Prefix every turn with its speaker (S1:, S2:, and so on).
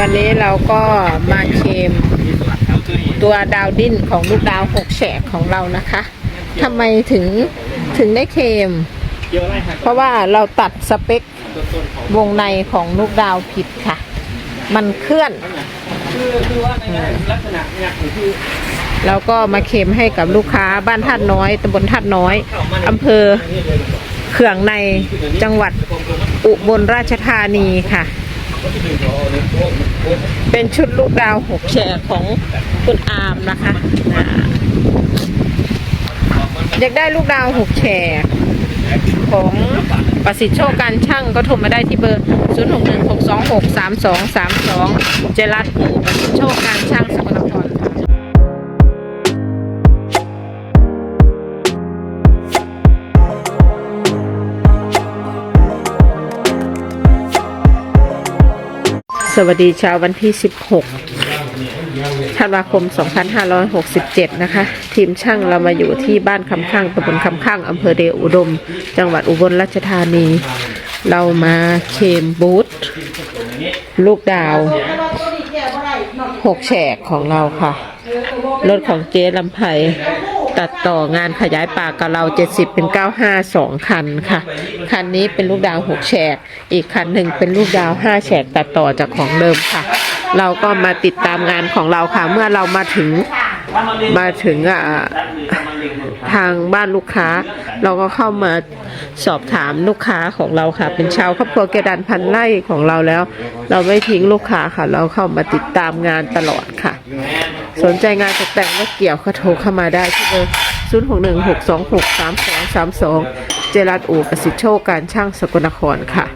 S1: วันนี้เราก็มาเคมตัวดาวดิ้นของลูกดาวหกแฉกของเรานะคะทำไมถึงถึงได้เคม
S2: เพ
S1: ราะว่าเราตัดสเปควงในของลูกดาวผิดค่ะ มันเคลื่อน
S2: คือคือว่าในลักษณะเนี่ยคือ
S1: เราก็มาเคลมให้กับลูกค้าบ้านท่าตุน้อยตำบลท่าตุน้อยอำเภอเขื่องในจังหวัดอุบลราชธานีค่ะ เป็นชุดลูกดาวหกแฉกของคุณอามนะคะอยากได้ลูกดาวหกแฉกของประสิทธิโชคการช่างก็โทรมาได้ที่เบอร์ 0 6 1 6 2 6 3 2 3 2 เจรัตอู่ประสิทธิโชคการช่างสกล สวัสดีเช้าวันที่ 16 ธันวาคม 2567 นะคะ ทีมช่างเรามาอยู่ที่บ้านคำข้างตำบลคำข้างอำเภอเดชอุดม จังหวัดอุบลราชธานี เรามาเคมบูธลูกดาวหกแฉกของเราค่ะ รถของเจ๊ลำไพ ตัดต่องานขยายปากกับเรา 70 เป็น 95 2 คันค่ะ คันนี้เป็นลูกดาว 6 แฉก อีกคันหนึ่งเป็นลูกดาว 5 แฉกตัดต่อจากของเดิมค่ะ เราก็มาติดตามงานของเราค่ะ เมื่อเรามาถึง มาถึงอะทางบ้านลูกค้า เราก็เข้ามาสอบถามลูกค้าของเราค่ะ เป็นชาวครอบครัวแกดันพันไร่ของเราแล้ว เราไม่ทิ้งลูกค้าค่ะ เราเข้ามาติดตามงานตลอดค่ะ สนใจงานตกแต่งรถเกี่ยวก็โทรเข้ามาได้ที่เบอร์0 6 1 6 2 6 3 2 3 2เจรัตอูประสิทธิโชคการช่างสกลนครค่ะ